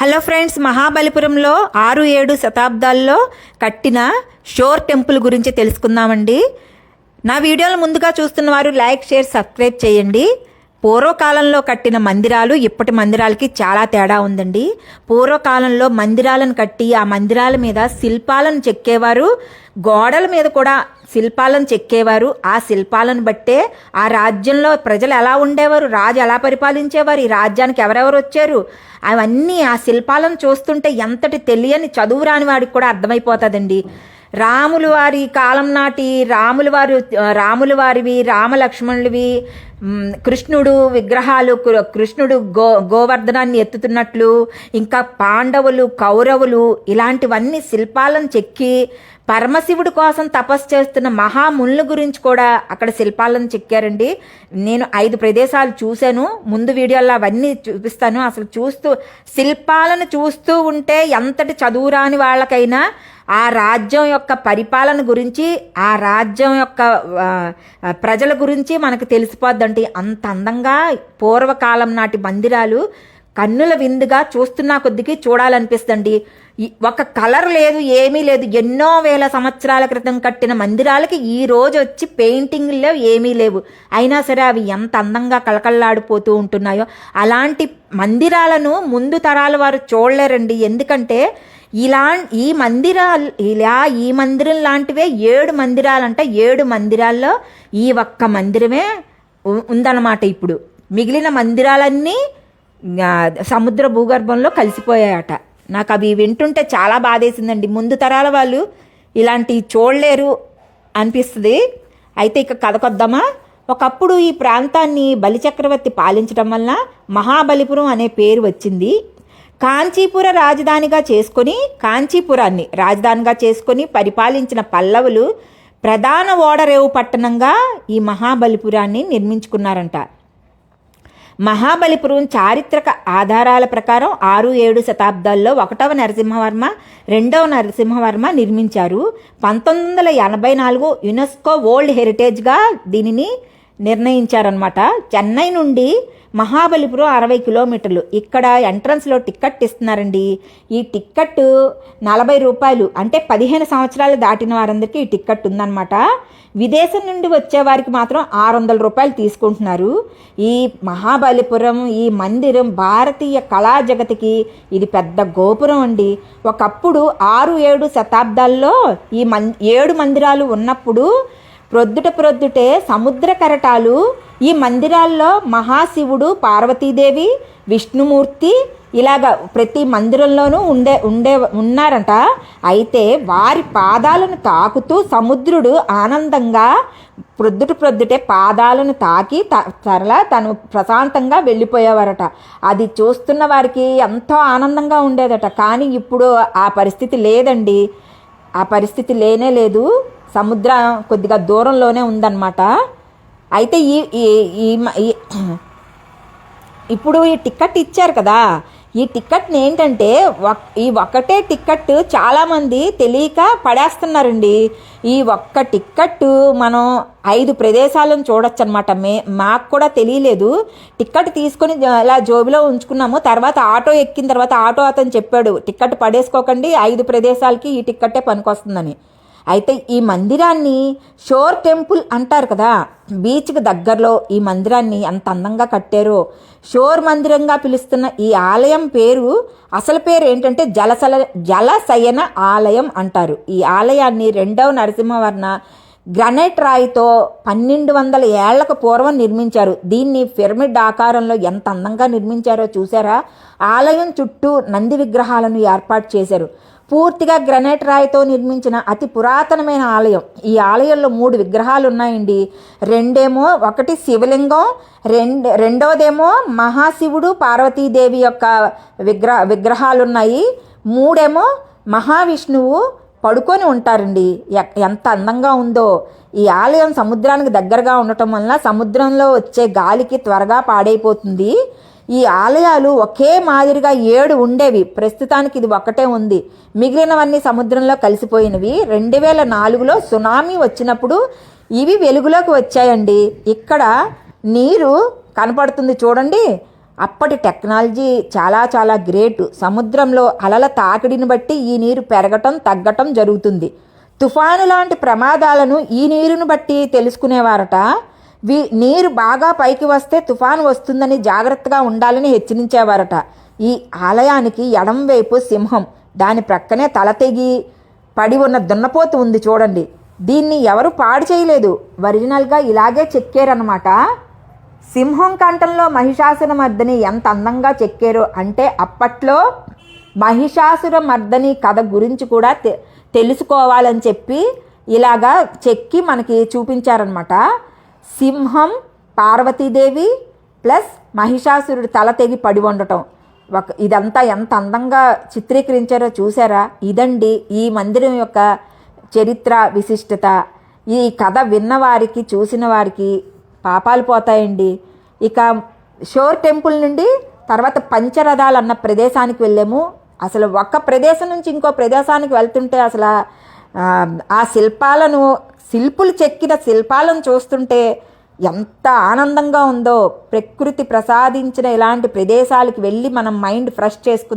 Hello friends మహాబలిపురంలో ఆరు ఏడు శతాబ్దాల్లో కట్టిన షోర్ టెంపుల్ గురించి తెలుసుకుందామండి. నా వీడియోలు ముందుగా చూస్తున్న వారు లైక్ షేర్ సబ్స్క్రైబ్ చేయండి. పూర్వకాలంలో కట్టిన మందిరాలు ఇప్పటి మందిరాలకి చాలా తేడా ఉందండి. పూర్వకాలంలో మందిరాలను కట్టి ఆ మందిరాల మీద శిల్పాలను చెక్కేవారు. గోడల మీద కూడా శిల్పాలను చెక్కేవారు. ఆ శిల్పాలను బట్టే ఆ రాజ్యంలో ప్రజలు ఎలా ఉండేవారు రాజు ఎలా పరిపాలించేవారు ఈ రాజ్యానికి ఎవరెవరు వచ్చారు? అవన్నీ ఆ శిల్పాలను చూస్తుంటే ఎంతటి తెలియని చదువు రాని వాడికి కూడా అర్థమైపోతుందండి. రాములు వారి కాలం నాటి రాములు వారు రాములు వారివి రామలక్ష్మణులవి కృష్ణుడు విగ్రహాలు కృష్ణుడు గో గోవర్ధనాన్ని ఎత్తుతున్నట్లు ఇంకా పాండవులు కౌరవులు ఇలాంటివన్నీ శిల్పాలను చెక్కి పరమశివుడి కోసం తపస్సు చేస్తున్న మహామునుల గురించి కూడా అక్కడ శిల్పాలను చెక్కారండి. నేను ఐదు ప్రదేశాలు చూశాను. ముందు వీడియోలో అవన్నీ చూపిస్తాను. అసలు చూస్తూ శిల్పాలను చూస్తూ ఉంటే ఎంతటి చదువురాని వాళ్ళకైనా ఆ రాజ్యం యొక్క పరిపాలన గురించి ఆ రాజ్యం యొక్క ప్రజల గురించి మనకు తెలిసిపోద్దండి. అంత అందంగా పూర్వకాలం నాటి మందిరాలు కన్నుల విందుగా చూస్తున్నా కొద్దికి చూడాలనిపిస్తుంది ఒక కలర్ లేదు ఏమీ లేదు. ఎన్నో వేల సంవత్సరాల క్రితం కట్టిన మందిరాలకి ఈ రోజు వచ్చి పెయింటింగ్లు ఏమీ లేవు. అయినా సరే అవి ఎంత అందంగా కళకళలాడిపోతూ ఉంటున్నాయో. అలాంటి మందిరాలను ముందు తరాల వారు చూడలేరండి. ఎందుకంటే ఇలా ఈ మందిరాలు ఇలా ఈ మందిరం లాంటివే ఏడు మందిరాలంటే. ఏడు మందిరాల్లో ఈ ఒక్క మందిరమే ఉందన్నమాట ఇప్పుడు. మిగిలిన మందిరాలన్నీ సముద్ర భూగర్భంలో కలిసిపోయాయట. నాకు అవి వింటుంటే చాలా బాధేసిందండి. ముందు తరాల వాళ్ళు ఇలాంటివి చూడలేరు అనిపిస్తుంది. అయితే ఇక కథకొద్దామా? ఒకప్పుడు ఈ ప్రాంతాన్ని బలిచక్రవర్తి పాలించడం వల్ల మహాబలిపురం అనే పేరు వచ్చింది. కాంచీపుర రాజధానిగా చేసుకొని కాంచీపురాన్ని రాజధానిగా చేసుకొని పరిపాలించిన పల్లవులు ప్రధాన ఓడరేవు పట్టణంగా ఈ మహాబలిపురాన్ని నిర్మించుకున్నారంట. మహాబలిపురం చారిత్రక ఆధారాల ప్రకారం ఆరు ఏడు శతాబ్దాల్లో ఒకటవ నరసింహవర్మ రెండవ నరసింహవర్మ నిర్మించారు. పంతొమ్మిది వందల ఎనభై నాలుగు యునెస్కో వరల్డ్ హెరిటేజ్గా దీనిని నిర్ణయించారనమాట చెన్నై నుండి మహాబలిపురం అరవై కిలోమీటర్లు. ఇక్కడ ఎంట్రన్స్లో టిక్కెట్ ఇస్తున్నారండి. ఈ టిక్కెట్ నలభై రూపాయలు అంటే పదిహేను సంవత్సరాలు దాటిన వారందరికీ ఈ టిక్కెట్ ఉందన్నమాట. విదేశం నుండి వచ్చే వారికి మాత్రం ఆరు వందల రూపాయలు తీసుకుంటున్నారు. ఈ మహాబలిపురం ఈ మందిరం భారతీయ కళా జగతికి ఇది పెద్ద గోపురం అండి. ఒకప్పుడు ఆరు ఏడు శతాబ్దాల్లో ఈ మన్ ఏడు మందిరాలు ఉన్నప్పుడు ప్రొద్దుట ప్రొద్దుటే సముద్ర కెరటాలు ఈ మందిరాల్లో మహాశివుడు పార్వతీదేవి విష్ణుమూర్తి ఇలాగ ప్రతి మందిరంలోనూ ఉండే ఉండే ఉన్నారంట. అయితే వారి పాదాలను తాకుతూ సముద్రుడు ఆనందంగా ప్రొద్దుట ప్రొద్దుటే పాదాలను తాకి తరల తను ప్రశాంతంగా వెళ్ళిపోయేవారట. అది చూస్తున్న వారికి ఎంతో ఆనందంగా ఉండేదట. కానీ ఇప్పుడు ఆ పరిస్థితి లేదండి. ఆ పరిస్థితి లేనే లేదు. సముద్రం కొద్దిగా దూరంలోనే ఉందన్నమాట. అయితే ఈ ఈ- ఇప్పుడు ఈ టికెట్ ఇచ్చారు కదా. ఈ టికెట్ని ఏంటంటే ఈ ఒక్కటే టికెట్ చాలామంది తెలియక పడేస్తున్నారండి. ఈ ఒక్క టికెట్ మనం ఐదు ప్రదేశాలను చూడొచ్చు అనమాట మే మాకు కూడా తెలియలేదు. టికెట్ తీసుకొని ఇలా జోబిలో ఉంచుకున్నాము. తర్వాత ఆటో ఎక్కిన తర్వాత ఆటో అతను చెప్పాడు టికెట్ పడేసుకోకండి ఐదు ప్రదేశాలకి ఈ టిక్కెట్టే పనికొస్తుందని. అయితే ఈ మందిరాన్ని షోర్ టెంపుల్ అంటారు కదా. బీచ్కి దగ్గరలో ఈ మందిరాన్ని ఎంత అందంగా కట్టారో. షోర్ మందిరంగా పిలుస్తున్న ఈ ఆలయం పేరు అసలు పేరు ఏంటంటే జలసల జలశయన ఆలయం అంటారు. ఈ ఆలయాన్ని రెండవ నరసింహవర్ణ గ్రనైట్ రాయితో పన్నెండు వందల ఏళ్ళకు పూర్వం నిర్మించారు. దీన్ని పిరమిడ్ ఆకారంలో ఎంత అందంగా నిర్మించారో చూసారా? ఆలయం చుట్టూ నంది విగ్రహాలను ఏర్పాటు చేశారు. పూర్తిగా గ్రనైట్ రాయితో నిర్మించిన అతి పురాతనమైన ఆలయం. ఈ ఆలయంలో మూడు విగ్రహాలు ఉన్నాయండి రెండేమో ఒకటి శివలింగం రెండు రెండోదేమో మహాశివుడు పార్వతీదేవి యొక్క విగ్రహ విగ్రహాలు ఉన్నాయి మూడేమో మహావిష్ణువు పడుకొని ఉంటారండి. ఎ- ఎంత అందంగా ఉందో. ఈ ఆలయం సముద్రానికి దగ్గరగా ఉండటం వలన సముద్రంలో వచ్చే గాలికి త్వరగా పాడైపోతుంది. ఈ ఆలయాలు ఒకే మాదిరిగా ఏడు ఉండేవి. ప్రస్తుతానికి ఇది ఒకటే ఉంది. మిగిలినవన్నీ సముద్రంలో కలిసిపోయినవి. రెండు వేల నాలుగులో సునామీ వచ్చినప్పుడు ఇవి వెలుగులోకి వచ్చాయండి. ఇక్కడ నీరు కనపడుతుంది చూడండి. అప్పటి టెక్నాలజీ చాలా చాలా గ్రేట్. సముద్రంలో అలల తాకిడిని బట్టి ఈ నీరు పెరగటం తగ్గటం జరుగుతుంది. తుఫాను లాంటి ప్రమాదాలను ఈ నీరును బట్టి తెలుసుకునేవారట. వీ నీరు బాగా పైకి వస్తే తుఫాను వస్తుందని జాగ్రత్తగా ఉండాలని హెచ్చరించేవారట. ఈ ఆలయానికి ఎడం వైపు సింహం దాని ప్రక్కనే తల తెగి పడి ఉన్న దున్నపోతు ఉంది చూడండి. దీన్ని ఎవరు పాడు చేయలేదు. ఒరిజినల్గా ఇలాగే చెక్కారనమాట సింహం కంఠంలో మహిషాసుర మర్దని ఎంత అందంగా చెక్కారో అంటే అప్పట్లో మహిషాసుర మర్దని కథ గురించి కూడా తె తెలుసుకోవాలని చెప్పి ఇలాగా చెక్కి మనకి చూపించారనమాట సింహం పార్వతీదేవి ప్లస్ మహిషాసురుడు తల తెగి పడి ఉండటం. ఒక ఇదంతా ఎంత అందంగా చిత్రీకరించారో చూసారా? ఇదండి ఈ మందిరం యొక్క చరిత్ర విశిష్టత. ఈ కథ విన్నవారికి చూసిన వారికి పాపాలు పోతాయండి. ఇక షోర్ టెంపుల్ నుండి తర్వాత పంచరథాలు అన్న ప్రదేశానికి వెళ్ళాము. అసలు ఒక్క ప్రదేశం నుంచి ఇంకో ప్రదేశానికి వెళ్తుంటే అసలు ఆ, ఆ శిల్పాలను శిల్పులు చెక్కిన శిల్పాలను చూస్తుంటే ఎంత ఆనందంగా ఉందో ప్రకృతి ప్రసాదించిన ఇలాంటి ప్రదేశాలకు వెళ్ళి మనం మైండ్ ఫ్రెష్ చేసుకుని